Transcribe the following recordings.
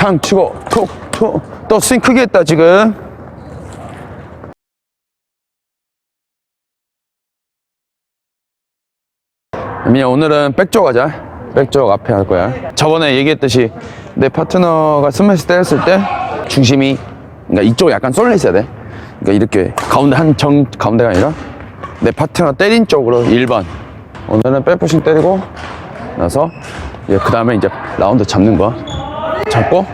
탕 치고 톡톡 또 스윙 크게 했다 지금. 미야 오늘은 백쪽 하자. 백쪽 앞에 할 거야. 저번에 얘기했듯이 내 파트너가 스매시 때렸을 때 중심이 그러니까 이쪽에 약간 쏠려 있어야 돼. 그러니까 이렇게 가운데 한 정 가운데가 아니라 내 파트너 때린 쪽으로 1번. 오늘은 백푸싱 때리고 나서 그 다음에 이제 라운드 잡는 거 잡고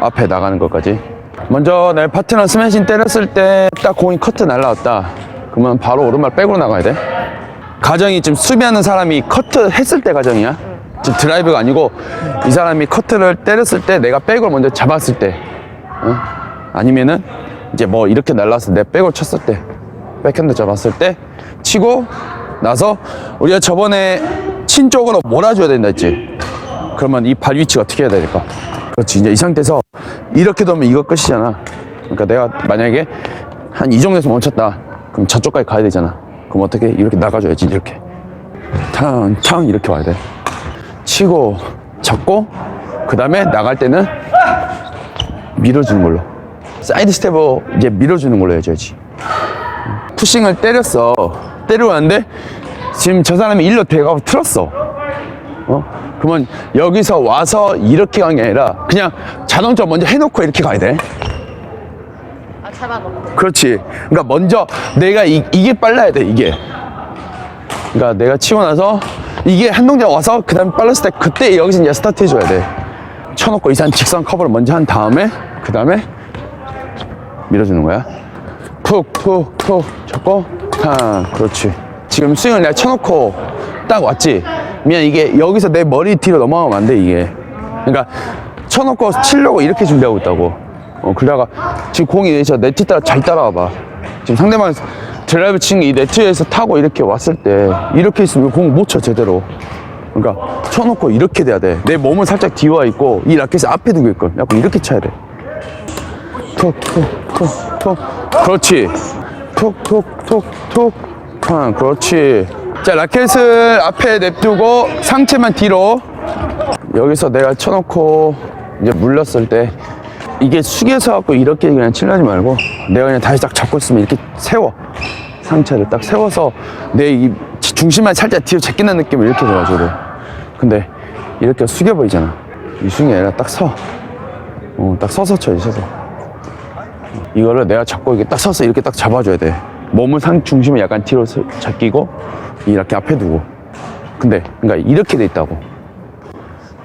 앞에 나가는 것까지. 먼저 내 파트너 스매싱 때렸을 때 딱 공이 커트 날라왔다. 그러면 바로 오른발 백으로 나가야 돼. 가정이 지금 수비하는 사람이 커트 했을 때 가정이야. 지금 드라이브가 아니고 이 사람이 커트를 때렸을 때 내가 백을 먼저 잡았을 때 어? 아니면은 이제 뭐 이렇게 날라서 내 백을 쳤을 때 백핸드 잡았을 때 치고 나서 우리가 저번에 친 쪽으로 몰아줘야 된다 했지 그러면 이발 위치가 어떻게 해야 될까? 그렇지. 이제 이 상태에서 이렇게 되면 이거 끝이잖아. 그러니까 내가 만약에 한 이 정도에서 멈췄다. 그럼 저쪽까지 가야 되잖아. 그럼 어떻게 이렇게 나가줘야지 이렇게. 탕 탕 이렇게 와야 돼. 치고 잡고 그 다음에 나갈 때는 밀어주는 걸로. 사이드 스텝으로 이제 밀어주는 걸로 해줘야지. 푸싱을 때렸어. 때리고 왔는데 지금 저 사람이 일로 대가고 틀었어 어? 그러면 여기서 와서 이렇게 간게 아니라 그냥 자동차 먼저 해놓고 이렇게 가야 돼. 아 잡아놓고. 그렇지. 그러니까 먼저 내가 이, 이게 빨라야 돼 이게. 그러니까 내가 치고 나서 이게 한 동작 와서 그 다음에 빨랐을 때 그때 여기서 이제 스타트 해줘야 돼. 쳐놓고 이산 직선 커버를 먼저 한 다음에 그 다음에 밀어주는 거야. 푹 푹푹 잡고. 탕 그렇지. 지금 스윙을 내가 쳐놓고 딱 왔지 미안 이게 여기서 내 머리 뒤로 넘어가면 안 돼 이게. 그러니까 쳐놓고 치려고 이렇게 준비하고 있다고. 어 그러다가 지금 공이 내서 네트 따라 잘 따라와봐. 지금 상대방 드라이브 치는 게이 네트에서 타고 이렇게 왔을 때 이렇게 있으면 공 못 쳐 제대로. 그러니까 쳐놓고 이렇게 돼야 돼내 몸은 살짝 뒤와 있고 이 라켓을 앞에 두고 있거든. 약간 이렇게 쳐야 돼. 톡 톡 톡 톡. 그렇지. 톡 톡 톡톡. 아, 그렇지 자 라켓을 앞에 냅두고 상체만 뒤로. 여기서 내가 쳐놓고 이제 물렸을 때 이게 숙여서 갖고 이렇게 그냥 칠하지 말고 내가 그냥 다시 딱 잡고 있으면 이렇게 세워. 상체를 딱 세워서 내 이 중심만 살짝 뒤로 제끼는 느낌을 이렇게 돼가지고 돼. 근데 이렇게 숙여 보이잖아. 이 숙이 아니라 딱서. 어, 딱 서서 쳐야지 서서. 이거를 내가 잡고 이렇게 딱 서서 이렇게 딱 잡아줘야 돼. 몸을 상 중심을 약간 뒤로 서- 잡히고 이렇게 앞에 두고. 근데 그러니까 이렇게 돼 있다고.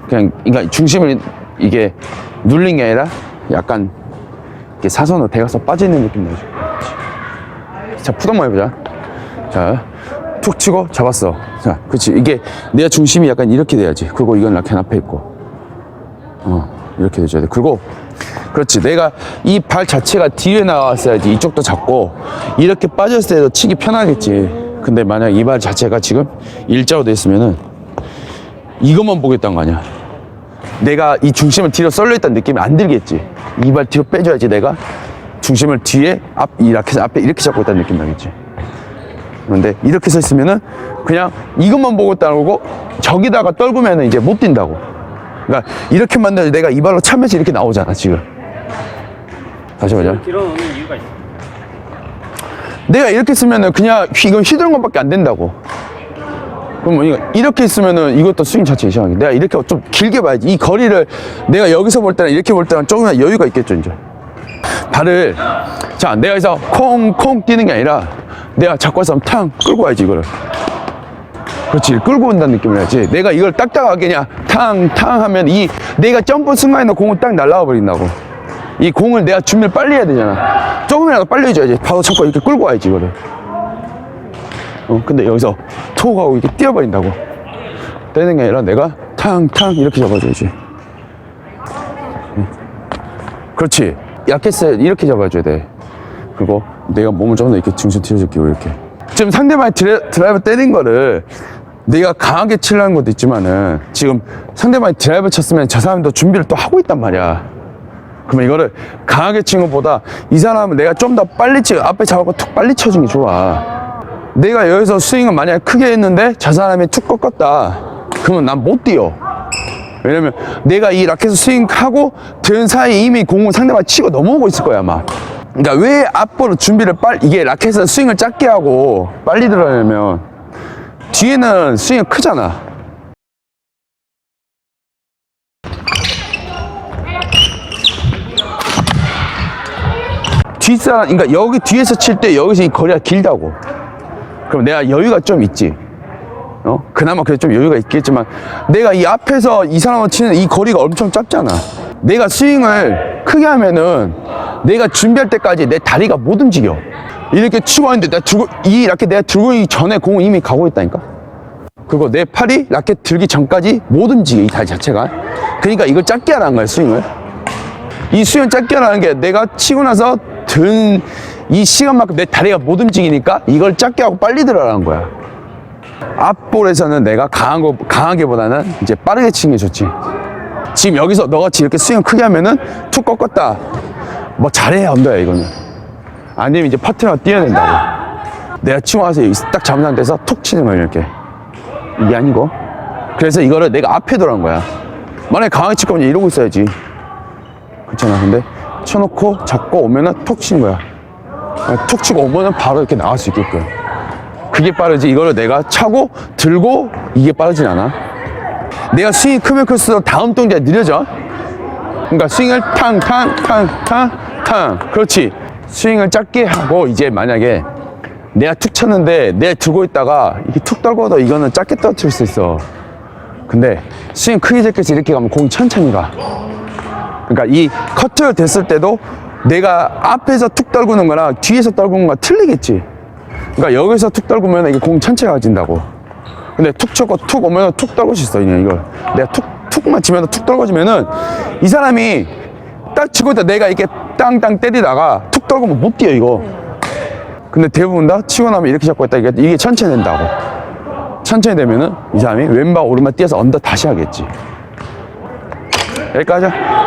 그냥 그러니까 중심을 이게 눌린 게 아니라 약간 이렇게 사선으로 대가서 빠지는 느낌 나죠. 자 푸던만 해보자. 자. 툭 치고 잡았어. 자, 그렇지. 이게 내 중심이 약간 이렇게 돼야지. 그리고 이건 라켓 앞에 있고. 어, 이렇게 돼줘야 돼. 그리고 그렇지. 내가 이 발 자체가 뒤에 나왔어야지. 이쪽도 잡고 이렇게 빠졌을 때도 치기 편하겠지. 근데 만약 이 발 자체가 지금 일자로 돼 있으면은 이것만 보겠다는 거 아니야. 내가 이 중심을 뒤로 쏠려 있다는 느낌이 안 들겠지. 이 발 뒤로 빼줘야지 내가 중심을 뒤에 앞, 이 라켓 앞에 이렇게 잡고 있다는 느낌 나겠지. 그런데 이렇게 서 있으면은 그냥 이것만 보고 따르고 저기다가 떨구면은 이제 못 뛴다고. 그러니까 이렇게 만들어 내가 이 발로 차면서 이렇게 나오잖아 지금. 다시 보자. 길어놓는 이유가 있어. 내가 이렇게 쓰면은 그냥 휘- 이건 휘두른 것밖에 안 된다고. 그럼 이거 이렇게 있으면은 이것도 스윙 자체 이상하게. 내가 이렇게 좀 길게 봐야지. 이 거리를 내가 여기서 볼 때랑 이렇게 볼 때랑 조금이나 여유가 있겠죠 이제. 발을 자 내가 여기서 콩콩 뛰는 게 아니라 내가 잡고 와서 탕 끌고 와야지 이거를. 그렇지 끌고 온다는 느낌을 해야지. 내가 이걸 딱딱하게 그냥 탕탕 하면 이 내가 점프 순간에 공을 딱 날라와 버린다고. 이 공을 내가 준비를 빨리 해야 되잖아. 조금이라도 빨리 해줘야지. 바로 잡고 이렇게 끌고 와야지, 이거를. 어, 근데 여기서 톡 하고 이렇게 뛰어버린다고. 때리는 게 아니라 내가 탕탕 이렇게 잡아줘야지. 응. 그렇지. 야켓을 이렇게 잡아줘야 돼. 그리고 내가 몸을 조금 더 이렇게 중심 제끼고 이렇게. 지금 상대방이 드라, 드라이브 때린 거를 내가 강하게 치려는 것도 있지만은 지금 상대방이 드라이브 쳤으면 저 사람도 준비를 또 하고 있단 말이야. 그러면 이거를 강하게 친 것보다 이 사람은 내가 좀 더 빨리 치 앞에 잡고 툭 빨리 쳐준 게 좋아. 내가 여기서 스윙을 만약에 크게 했는데 저 사람이 툭 꺾었다. 그러면 난 못 뛰어. 왜냐면 내가 이 라켓을 스윙하고 든 사이에 이미 공은 상대방 치고 넘어오고 있을 거야 아마 그러니까 왜 앞으로 준비를 빨리 이게 라켓을 스윙을 작게 하고 빨리 들어가냐면 뒤에는 스윙이 크잖아 뒷사람 그러니까 여기 뒤에서 칠 때 여기서 이 거리가 길다고. 그럼 내가 여유가 좀 있지. 어? 그나마 그래도 좀 여유가 있겠지만 내가 이 앞에서 이 사람을 치는 이 거리가 엄청 짧잖아. 내가 스윙을 크게 하면은 내가 준비할 때까지 내 다리가 못 움직여. 이렇게 치고 왔는데 내가 들고 이 라켓 내가 들고 전에 공은 이미 가고 있다니까. 그거 내 팔이 라켓 들기 전까지 못 움직여 이 다리 자체가. 그러니까 이걸 짧게 하라는 거야 스윙을. 이 스윙을 짧게 하라는 게 내가 치고 나서 든 이 시간만큼 내 다리가 못 움직이니까 이걸 짧게 하고 빨리 들어라는 거야 앞볼에서는 내가 강한 거 강하게보다는 이제 빠르게 치는 게 좋지. 지금 여기서 너같이 이렇게 스윙 크게 하면은 툭 꺾었다. 뭐 잘해야 언더야 이거는. 아니면 이제 파트너가 뛰어야 된다고. 내가 치고 와서 딱 잘못한 데서 툭 치는 거야 이렇게. 이게 아니고. 그래서 이거를 내가 앞에 들어간 거야. 만약에 강하게 칠 거면 이러고 있어야지. 그렇잖아. 근데 쳐놓고 잡고 오면은 툭 치는 거야. 툭 치고 오면은 바로 이렇게 나갈 수 있게끔. 그게 빠르지. 이거를 내가 차고 들고 이게 빠르진 않아. 내가 스윙이 크면 클수록 다음 동작이 느려져. 그러니까 스윙을 탕 탕 탕 탕 탕. 그렇지. 스윙을 짧게 하고 이제 만약에 내가 툭 쳤는데 내가 들고 있다가 이렇게 툭 떨궈도 이거는 짧게 떨어뜨릴 수 있어. 근데 스윙 크게 제껴서 이렇게 가면 공이 천천히 가 그러니까 이 커트가 됐을 때도 내가 앞에서 툭 떨구는 거랑 뒤에서 떨구는 거랑 틀리겠지 그러니까 여기서 툭 떨구면 이게 공 전체가 가진다고. 근데 툭 쳤고 툭 오면 툭 떨굴 수 있어, 그냥 이걸. 내가 툭, 툭만 치면 툭 떨궈지면은 이 사람이 딱 치고 있다 내가 이렇게 땅땅 때리다가 툭 떨구면 못 뛰어, 이거. 근데 대부분 다 치고 나면 이렇게 잡고 있다. 이게, 이게 천천히 된다고. 천천히 되면은 이 사람이 왼발 오른발 뛰어서 언더 다시 하겠지. 여기까지. 하자.